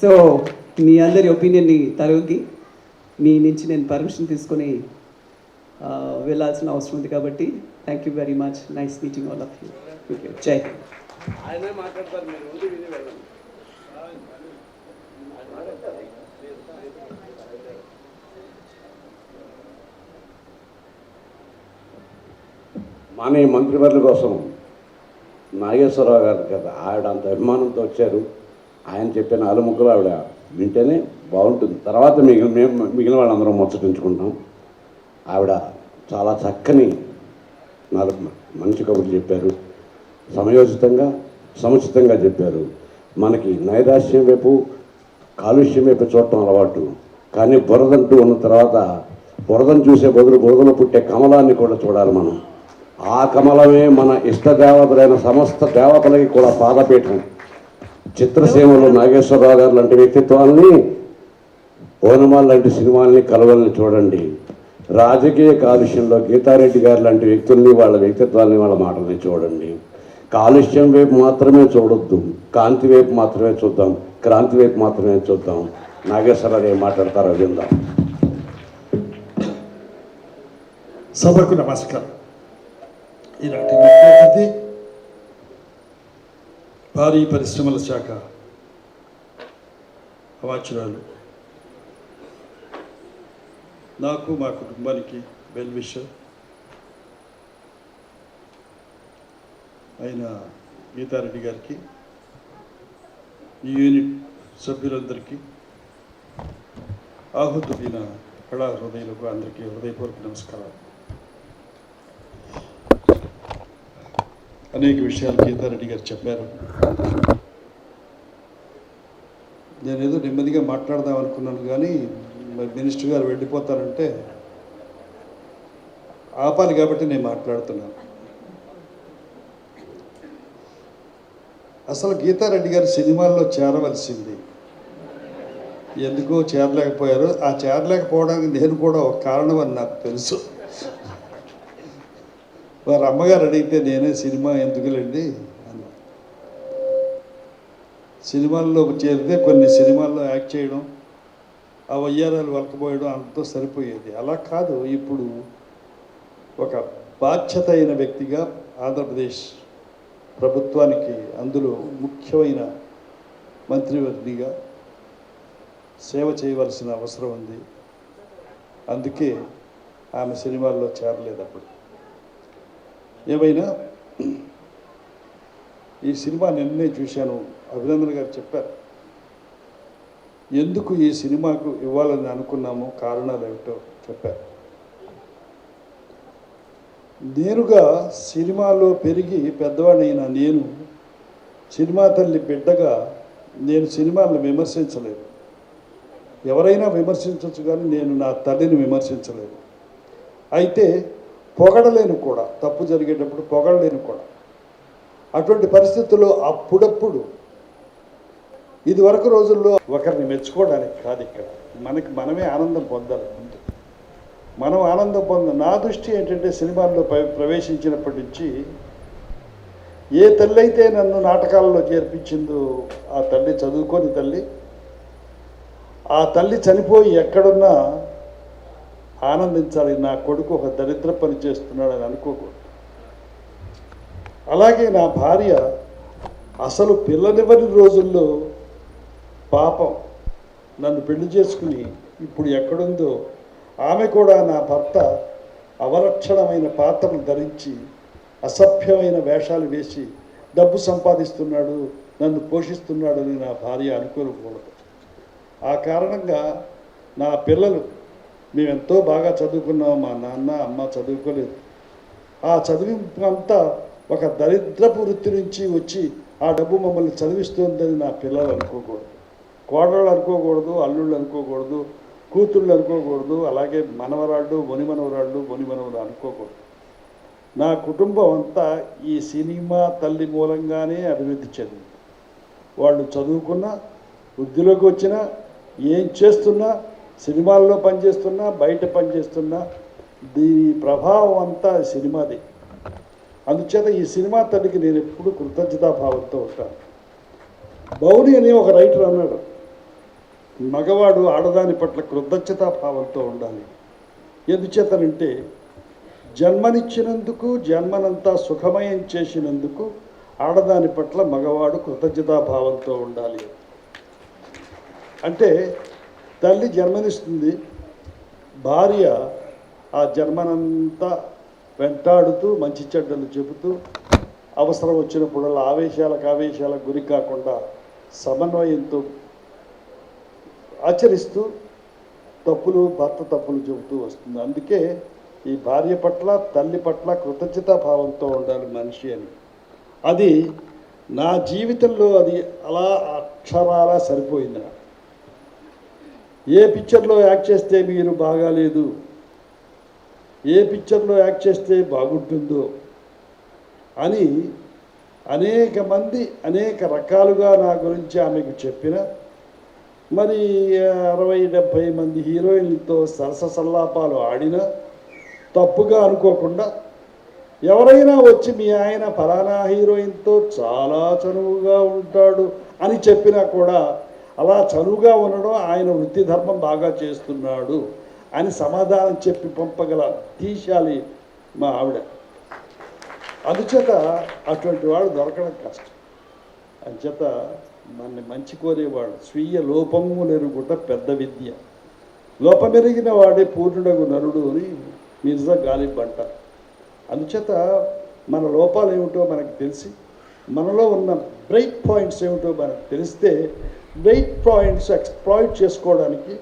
So మీ అందరి ఒపీనియన్ని తరగి మీ నుంచి నేను పర్మిషన్ తీసుకొని వెళ్ళాల్సిన అవసరం ఉంది కాబట్టి thank you very much nice meeting all of you జై విని వెళ్ళండి. మానే మంత్రివర్గ కోసం నాగేశ్వరరావు గారు కదా ఆవిడ అంత అభిమానంతో వచ్చారు. ఆయన చెప్పిన అలుముక్కలు ఆవిడ వింటేనే బాగుంటుంది. తర్వాత మిగిలిన మేము మిగిలిన వాళ్ళందరం ముచ్చటించుకుంటాం ఆవిడ చాలా చక్కని నాలుగు మంచి కబుర్లు చెప్పారు. సమయోచితంగా సముచితంగా చెప్పారు. మనకి నైరాశ్యం వైపు కాలుష్యం వైపు చూడటం అలవాటు. కానీ బురదంటూ ఉన్న తర్వాత బురదను చూసే బదులు బురదలో పుట్టే కమలాన్ని కూడా చూడాలి మనం. ఆ కమలమే మన ఇష్ట దేవతలైన సమస్త దేవతలకి కూడా పాదపీఠం. చిత్రసీమలో నాగేశ్వరరావు గారు లాంటి వ్యక్తిత్వాన్ని ఓనమాల్ లాంటి సినిమాల్ని కలవల్ని చూడండి. రాజకీయ కాలుష్యంలో గీతారెడ్డి గారు లాంటి వ్యక్తుల్ని వాళ్ళ వ్యక్తిత్వాన్ని వాళ్ళ మాటల్ని చూడండి. కాలుష్యం వైపు మాత్రమే చూడొద్దు. కాంతి వైపు మాత్రమే చూద్దాం. క్రాంతి వైపు మాత్రమే చూద్దాం. నాగేశ్వరరావు ఏం మాట్లాడతారో విందాం. సభకు నమస్కారం. ఈనాటి అతిథి భారీ పరిశ్రమల శాఖ. అవాచురాలు నాకు మా కుటుంబానికి వెల్ విషర్. అయిన గీతారెడ్డి గారికి ఈ యూనిట్ సభ్యులందరికీ ఆహుతులైన కళా హృదయులకు అందరికీ హృదయపూర్వక నమస్కారాలు. అనేక విషయాలు గీతారెడ్డి గారు చెప్పారు. నేను ఏదో నెమ్మదిగా మాట్లాడదాం అనుకున్నాను కానీ మరి మినిస్టర్ గారు వెళ్ళిపోతారంటే ఆపాలి కాబట్టి నేను మాట్లాడుతున్నాను. అసలు గీతారెడ్డి గారు సినిమాల్లో చేరవలసింది. ఎందుకో చేరలేకపోయారు. ఆ చేరలేకపోవడానికి నేను కూడా ఒక కారణం అని నాకు తెలుసు. వారి అమ్మగారు అడిగితే నేనే సినిమా ఎందుకులేండి? అన్న. సినిమాల్లో చేరితే కొన్ని సినిమాల్లో యాక్ట్ చేయడం ఆ వయ్యారాలు వలకపోయడం అంతా సరిపోయేది. అలా కాదు. ఇప్పుడు ఒక బాధ్యత అయిన వ్యక్తిగా ఆంధ్రప్రదేశ్ ప్రభుత్వానికి అందులో ముఖ్యమైన మంత్రివర్నిగా సేవ చేయవలసిన అవసరం ఉంది. అందుకే ఆమె సినిమాల్లో చేరలేదు అప్పుడు. ఏమైనా? ఈ సినిమా నిన్నే చూశాను. అభినందన్ గారు చెప్పారు. ఎందుకు ఈ సినిమాకు ఇవ్వాలని అనుకున్నామో? కారణాలు ఏమిటో చెప్పారు. నేరుగా సినిమాలో పెరిగి పెద్దవాడైన నేను సినిమా తల్లి బిడ్డగా నేను సినిమాలను విమర్శించలేదు. ఎవరైనా విమర్శించవచ్చు కానీ నేను నా తల్లిని విమర్శించలేదు. అయితే పొగడలేను కూడా. తప్పు జరిగేటప్పుడు పొగడలేను కూడా. అటువంటి పరిస్థితుల్లో అప్పుడప్పుడు ఇది వరకు రోజుల్లో ఒకరిని మెచ్చుకోవడానికి కాదు ఇక్కడ. మనకి మనమే ఆనందం పొందాలి ముందు. మనం ఆనందం పొంద నా దృష్టి ఏంటంటే సినిమాల్లో ప్రవేశించినప్పటి నుంచి ఏ తల్లి అయితే నన్ను నాటకాలలో చేర్పించిందో ఆ తల్లి చదువుకొని తల్లి ఆ తల్లి చనిపోయి ఎక్కడున్నా ఆనందించాలి నా కొడుకు ఒక దరిద్ర పని చేస్తున్నాడని అనుకోకూడదు. అలాగే నా భార్య అసలు పిల్లనివ్వని రోజుల్లో పాపం నన్ను పెళ్ళి చేసుకుని ఇప్పుడు ఎక్కడుందో ఆమె కూడా నా భర్త అవలక్షణమైన పాత్రలు ధరించి అసభ్యమైన వేషాలు వేసి డబ్బు సంపాదిస్తున్నాడు నన్ను పోషిస్తున్నాడని నా భార్య అనుకోకూడదు. ఆ కారణంగా నా పిల్లలు మేము ఎంతో బాగా చదువుకున్నాం మా నాన్న అమ్మ చదువుకోలేదు. ఆ చదివింపు అంతా ఒక దరిద్రపు వృత్తి నుంచి వచ్చి ఆ డబ్బు మమ్మల్ని చదివిస్తుందని నా పిల్లలు అనుకోకూడదు. కోడళ్ళు అనుకోకూడదు అల్లుళ్ళు అనుకోకూడదు కూతుళ్ళు అనుకోకూడదు అలాగే మనవరాళ్ళు మునిమనవరాళ్ళు మునిమనవరాలు అనుకోకూడదు. నా కుటుంబం అంతా ఈ సినిమా తల్లి మూలంగానే అభివృద్ధి చెందింది. వాళ్ళు చదువుకున్నా వృద్ధిలోకి వచ్చినా ఏం చేస్తున్నా సినిమాల్లో పనిచేస్తున్నా బయట పనిచేస్తున్నా దీని ప్రభావం అంతా సినిమాది. అందుచేత ఈ సినిమా తల్లికి నేను ఎప్పుడు కృతజ్ఞతాభావంతో ఉంటాను. బౌని అని ఒక రైటర్ అన్నాడు మగవాడు ఆడదాని పట్ల కృతజ్ఞతాభావంతో ఉండాలి. ఎందుచేతనంటే జన్మనిచ్చినందుకు జన్మనంతా సుఖమయం చేసినందుకు ఆడదాని పట్ల మగవాడు కృతజ్ఞతాభావంతో ఉండాలి. అంటే తల్లి జన్మనిస్తుంది. భార్య ఆ జన్మనంతా వెంటాడుతూ మంచి చెడ్డలు చెబుతూ అవసరం వచ్చినప్పుడల్లా ఆవేశాలకు ఆవేశాలకు గురి కాకుండా సమన్వయంతో ఆచరిస్తూ తప్పులు భర్త తప్పులు చెబుతూ వస్తుంది. అందుకే ఈ భార్య పట్ల తల్లి పట్ల కృతజ్ఞతా భావంతో ఉండాలి మనిషి అని. అది నా జీవితంలో అది అలా అక్షరాలా సరిపోయింది నాకు. ఏ పిక్చర్లో యాక్ట్ చేస్తే మీరు బాగాలేదు? ఏ పిక్చర్లో యాక్ట్ చేస్తే బాగుంటుందో? అని అనేక మంది అనేక రకాలుగా నా గురించి ఆమెకు చెప్పిన మరి అరవై డెబ్భై మంది హీరోయిన్లతో సరస సల్లాపాలు ఆడిన తప్పుగా అనుకోకుండా ఎవరైనా వచ్చి మీ ఆయన ఫలానా హీరోయిన్తో చాలా చనువుగా ఉంటాడు అని చెప్పినా కూడా అలా చనువుగా ఉండడం ఆయన వృత్తి ధర్మం బాగా చేస్తున్నాడు అని సమాధానం చెప్పి పంపగల తీశాలి మా ఆవిడ. అందుచేత అటువంటి వాడు దొరకడం కష్టం. అంచేత మన మంచి కోరేవాడు స్వీయ లోపము నెరుగుట పెద్ద విద్య. లోపమెరిగిన వాడే పూర్ణుడగు నరుడు అని మిర్జా గాలిబ్ అంటారు. అందుచేత మన లోపాలు ఏమిటో మనకు తెలిసి మనలో ఉన్న బ్రైట్ పాయింట్స్ ఏమిటో మనకు తెలిస్తే వెయిట్ పాయింట్స్ ఎక్స్ప్లాయిట్ చేసుకోవడానికి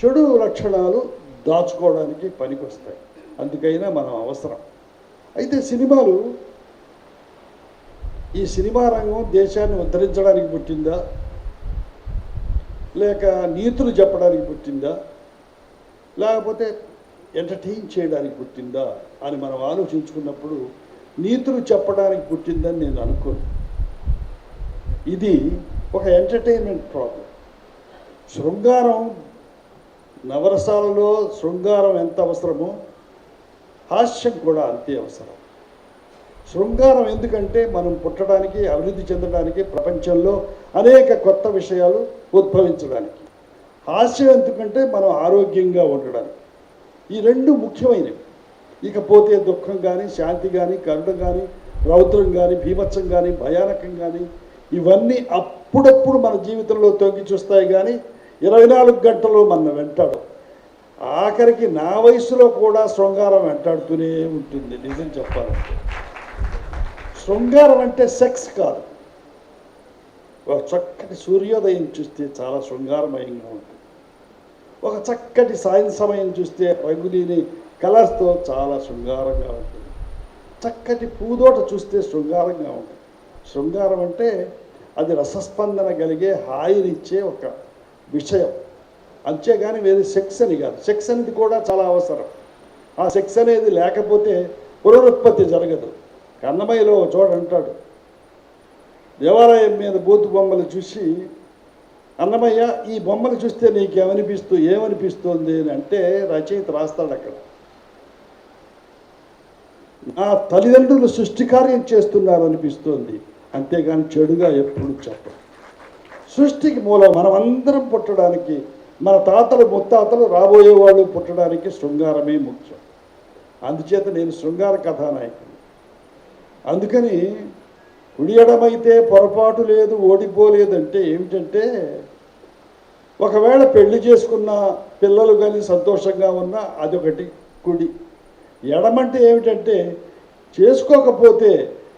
చెడు లక్షణాలు దాచుకోవడానికి పనికొస్తాయి. అందుకైనా మనం అవసరం. అయితే సినిమాలు ఈ సినిమా రంగం దేశాన్ని ఉద్ధరించడానికి పుట్టిందా? లేక నీతులు చెప్పడానికి పుట్టిందా? లేకపోతే ఎంటర్టైన్ చేయడానికి పుట్టిందా అని మనం ఆలోచించుకున్నప్పుడు నీతులు చెప్పడానికి పుట్టిందని నేను అనుకోను. ఇది ఒక ఎంటర్టైన్మెంట్ ప్రాబ్లం శృంగారం నవరసాలలో శృంగారం ఎంత అవసరమో హాస్యం కూడా అంతే అవసరం. శృంగారం ఎందుకంటే మనం పుట్టడానికి అభివృద్ధి చెందడానికి ప్రపంచంలో అనేక కొత్త విషయాలు ఉద్భవించడానికి. హాస్యం ఎందుకంటే మనం ఆరోగ్యంగా ఉండడానికి. ఈ రెండు ముఖ్యమైనవి. ఇకపోతే దుఃఖం కానీ శాంతి కానీ కరుణ కానీ రౌద్రం కానీ భీభత్సం కానీ భయానకం కానీ ఇవన్నీ అప్పుడప్పుడు మన జీవితంలో తొంగి చూస్తాయి కానీ ఇరవై నాలుగు గంటలు మన వెంటాడు. ఆఖరికి నా వయసులో కూడా శృంగారం వెంటాడుతూనే ఉంటుంది నిజం చెప్పాలంటే. శృంగారం అంటే సెక్స్ కాదు. ఒక చక్కటి సూర్యోదయం చూస్తే చాలా శృంగారమయంగా ఉంటుంది. ఒక చక్కటి సాయం సమయం చూస్తే రంగులీని కలర్స్తో చాలా శృంగారంగా ఉంటుంది. చక్కటి పూదోట చూస్తే శృంగారంగా ఉంటుంది. శృంగారం అంటే అది రసస్పందన కలిగే హాయినిచ్చే ఒక విషయం. అంతేగాని వేరే సెక్స్ అని కాదు. సెక్స్ అనేది కూడా చాలా అవసరం. ఆ సెక్స్ అనేది లేకపోతే పునరుత్పత్తి జరగదు. కన్నమయ్యలో చూడంటాడు దేవాలయం మీద బూతు బొమ్మలు చూసి అన్నమయ్య ఈ బొమ్మలు చూస్తే నీకేమనిపిస్తూ ఏమనిపిస్తోంది? అని అంటే రచయిత రాస్తాడు అక్కడ. నా తల్లిదండ్రులు సృష్టి కార్యం చేస్తున్నారు అనిపిస్తోంది అంతేగాని చెడుగా ఎప్పుడు చెప్పరు. సృష్టికి మూలం మనం అందరం పుట్టడానికి మన తాతలు ముత్తాతలు రాబోయే వాళ్ళు పుట్టడానికి శృంగారమే ముఖ్యం. అందుచేత నేను శృంగార కథానాయకుడు అందుకని కుడియడమైతే పొరపాటు లేదు ఓడిపోలేదంటే ఏమిటంటే ఒకవేళ పెళ్ళి చేసుకున్న పిల్లలు కానీ సంతోషంగా ఉన్నా అదొకటి కుడి. ఎడమంటే ఏమిటంటే చేసుకోకపోతే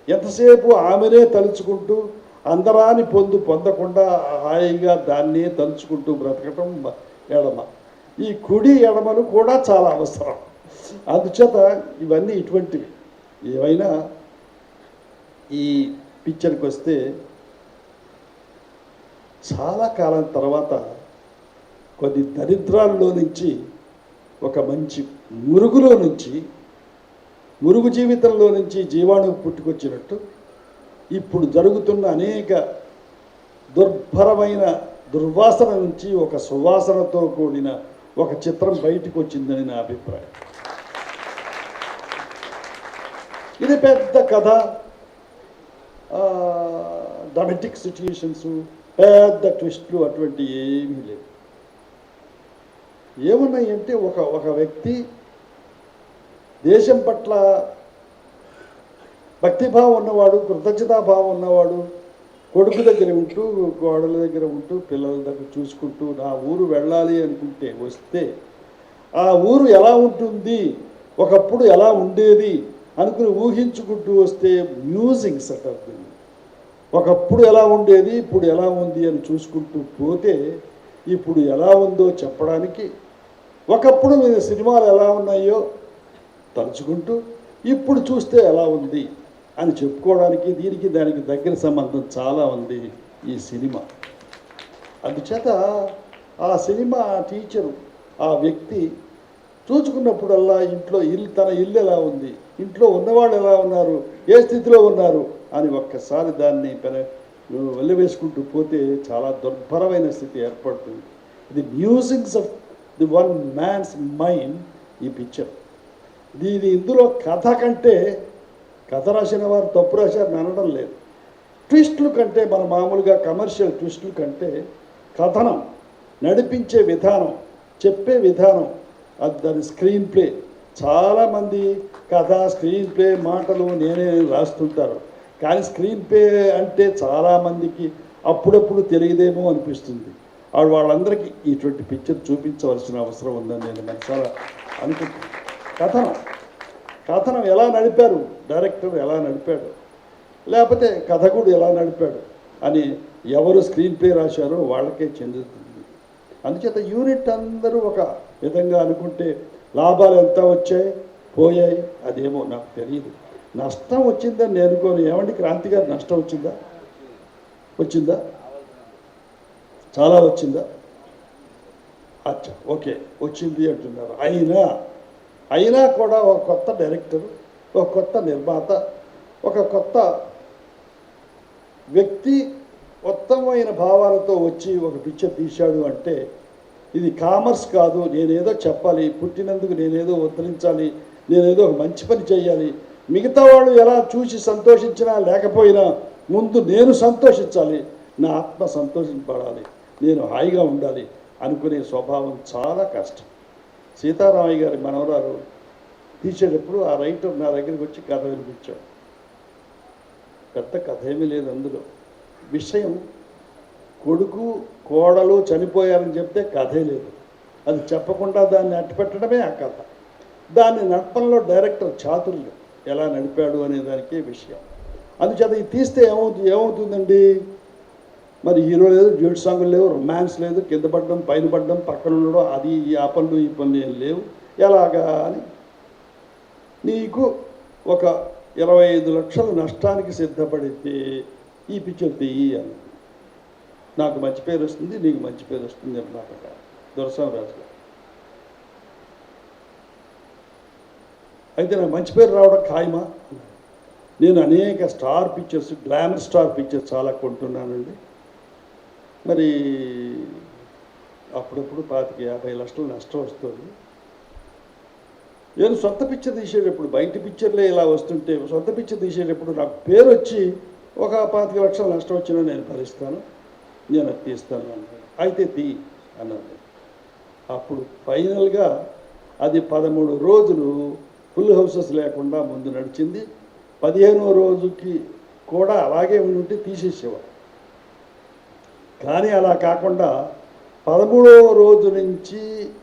ఎంతసేపు ఆమెనే తలుచుకుంటూ అందరాని పొందు పొందకుండా హాయిగా దాన్నే తలుచుకుంటూ బ్రతకటం ఎడమ. ఈ కుడి ఎడమలు కూడా చాలా అవసరం. అందుచేత ఇవన్నీ ఇటువంటివి. ఏవైనా ఈ పిక్చర్కి వస్తే చాలా కాలం తర్వాత కొన్ని దరిద్రాల్లో నుంచి ఒక మంచి మురుగులో నుంచి మురుగు జీవితంలో నుంచి జీవాణువు పుట్టుకొచ్చినట్టు ఇప్పుడు జరుగుతున్న అనేక దుర్భరమైన దుర్వాసన నుంచి ఒక సువాసనతో కూడిన ఒక చిత్రం బయటకు వచ్చిందని నా అభిప్రాయం. ఇది పెద్ద కథ. ఆ, డ్రామాటిక్ సిచ్యుయేషన్స్ పెద్ద ట్విస్ట్లు అటువంటి ఏమీ లేవు. ఏమున్నాయంటే ఒక ఒక వ్యక్తి దేశం పట్ల భక్తిభావం ఉన్నవాడు కృతజ్ఞతాభావం ఉన్నవాడు కొడుకు దగ్గర ఉంటూ గోడల దగ్గర ఉంటూ పిల్లల దగ్గర చూసుకుంటూ నా ఊరు వెళ్ళాలి అనుకుంటే వస్తే ఆ ఊరు ఎలా ఉంటుంది ఒకప్పుడు ఎలా ఉండేది అనుకుని ఊహించుకుంటూ వస్తే మ్యూజింగ్ అంటారు ఒకప్పుడు ఎలా ఉండేది ఇప్పుడు ఎలా ఉంది అని చూసుకుంటూ పోతే ఇప్పుడు ఎలా ఉందో చెప్పడానికి ఒకప్పుడు మీ సినిమాలు ఎలా ఉన్నాయో తలుచుకుంటూ ఇప్పుడు చూస్తే ఎలా ఉంది? అని చెప్పుకోవడానికి దీనికి దానికి దగ్గర సంబంధం చాలా ఉంది ఈ సినిమా. అందుచేత ఆ సినిమా టీచరు ఆ వ్యక్తి చూసుకున్నప్పుడల్లా ఇంట్లో ఇల్లు తన ఇల్లు ఎలా ఉంది? ఇంట్లో ఉన్నవాళ్ళు ఎలా ఉన్నారు? ఏ స్థితిలో ఉన్నారు? అని ఒక్కసారి దాన్ని వెళ్ళవేసుకుంటూ పోతే చాలా దుర్భరమైన స్థితి ఏర్పడుతుంది. The musics of the one man's mind ఈ పిక్చర్. దీని ఇందులో కథ కంటే కథ రాసిన వారు తప్పు రాశారు అనడం లేదు. ట్విస్టులు కంటే మన మామూలుగా కమర్షియల్ ట్విస్టులు కంటే కథనం నడిపించే విధానం చెప్పే విధానం అది దాని స్క్రీన్ ప్లే. చాలామంది కథ స్క్రీన్ ప్లే మాటలు నేనే రాస్తుంటారు. కానీ స్క్రీన్ ప్లే అంటే చాలామందికి అప్పుడప్పుడు తెలియదేమో అనిపిస్తుంది. వాళ్ళందరికీ ఇటువంటి పిక్చర్ చూపించవలసిన అవసరం ఉందని నేను మనసారా అనుకుంటున్నాను. కథనం. కథనం ఎలా నడిపారు? డైరెక్టర్ ఎలా నడిపాడు? లేకపోతే కథకుడు ఎలా నడిపాడు? అని ఎవరు స్క్రీన్ ప్లే రాశారో వాళ్ళకే చెందుతుంది. అందుచేత యూనిట్ అందరూ ఒక విధంగా అనుకుంటే లాభాలు ఎంత వచ్చాయి? పోయాయి? అదేమో నాకు తెలియదు నష్టం వచ్చిందని నేను అనుకోను. ఏమండి క్రాంతి గారు నష్టం వచ్చిందా? వచ్చిందా? చాలా వచ్చిందా? అచ్చా ఓకే వచ్చింది అంటున్నారు. అయినా అయినా కూడా ఒక కొత్త డైరెక్టర్ ఒక కొత్త నిర్మాత ఒక కొత్త వ్యక్తి ఉత్తమమైన భావాలతో వచ్చి ఒక పిక్చర్ తీశాడు అంటే ఇది కామర్స్ కాదు నేనేదో చెప్పాలి పుట్టినందుకు నేనేదో ఉద్ధరించాలి నేనేదో ఒక మంచి పని చేయాలి. మిగతా వాళ్ళు ఎలా చూసి సంతోషించినా లేకపోయినా ముందు నేను సంతోషించాలి. నా ఆత్మ సంతోషించబడాలి నేను హాయిగా ఉండాలి అనుకునే స్వభావం చాలా కష్టం. సీతారామయ్య గారి మనవరాలు తీసేటప్పుడు ఆ రైటర్ నా దగ్గరికి వచ్చి కథ వినిపించాడు. పెద్ద కథ ఏమీ లేదు అందులో. విషయం కొడుకు కోడలు చనిపోయారని చెప్తే కథే లేదు. అది చెప్పకుండా దాన్ని అట్టిపెట్టడమే ఆ కథ. దాన్ని నడపడంలో డైరెక్టర్ చాతుర్యం. ఎలా నడిపాడు అనే దానికే విషయం. అందుచేత ఇది తీస్తే ఏమవుతుంది ఏమవుతుందండి? మరి హీరో లేదు డ్యూట్ సాంగులు లేవు రొమాన్స్ లేదు కింద పడడం పైన పడడం పక్కన ఉండడం అది ఈ ఆ పనులు ఈ పనులు ఏం లేవు. ఎలాగా అని నీకు ఒక ఇరవై ఐదు లక్షల నష్టానికి సిద్ధపడితే ఈ పిక్చర్ తీయి అని. నాకు మంచి పేరు వస్తుంది నీకు మంచి పేరు వస్తుంది అని నా ప్రకారం. దొరసామరాజు గారు. అయితే నాకు మంచి పేరు రావడం ఖాయమా? నేను అనేక star pictures glamour star pictures చాలా కొంటున్నానండి. మరి అప్పుడప్పుడు పాతిక యాభై లక్షలు నష్టం వస్తుంది. నేను సొంత పిక్చర్ తీసేటప్పుడు బయట పిక్చర్లే ఇలా వస్తుంటే సొంత పిక్చర్ తీసేటప్పుడు నా పేరు వచ్చి ఒక పాతిక లక్షల నష్టం వచ్చినా నేను భరిస్తాను నేను అది తీస్తాను అన్నాడు. అయితే తీ అన్నాడు. అప్పుడు ఫైనల్గా అది పదమూడు రోజులు ఫుల్ హౌసెస్ లేకుండా ముందు నడిచింది. పదిహేనో రోజుకి కూడా అలాగే ఉంటే తీసేసేవాడు. కానీ అలా కాకుండా పదమూడవ రోజు నుంచి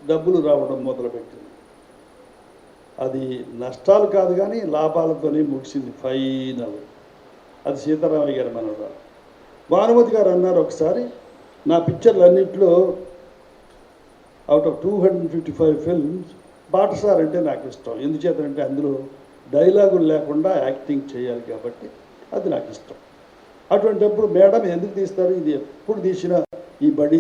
డబ్బులు రావడం మొదలుపెట్టింది. అది నష్టాలు కాదు కానీ లాభాలతోనే ముగిసింది ఫైనల్. అది సీతారామయ్య గారి మనవరాలు. భానుమతి గారు అన్నారు ఒకసారి నా పిక్చర్లు అన్నింటిలో out of two hundred fifty five films బాటసార్ అంటే నాకు ఇష్టం. ఎందుచేతంటే అందులో డైలాగులు లేకుండా యాక్టింగ్ చేయాలి కాబట్టి అది నాకు ఇష్టం. అటువంటిప్పుడు మేడం ఎందుకు తీస్తారు? ఇది ఎప్పుడు తీసినా ఈ బండి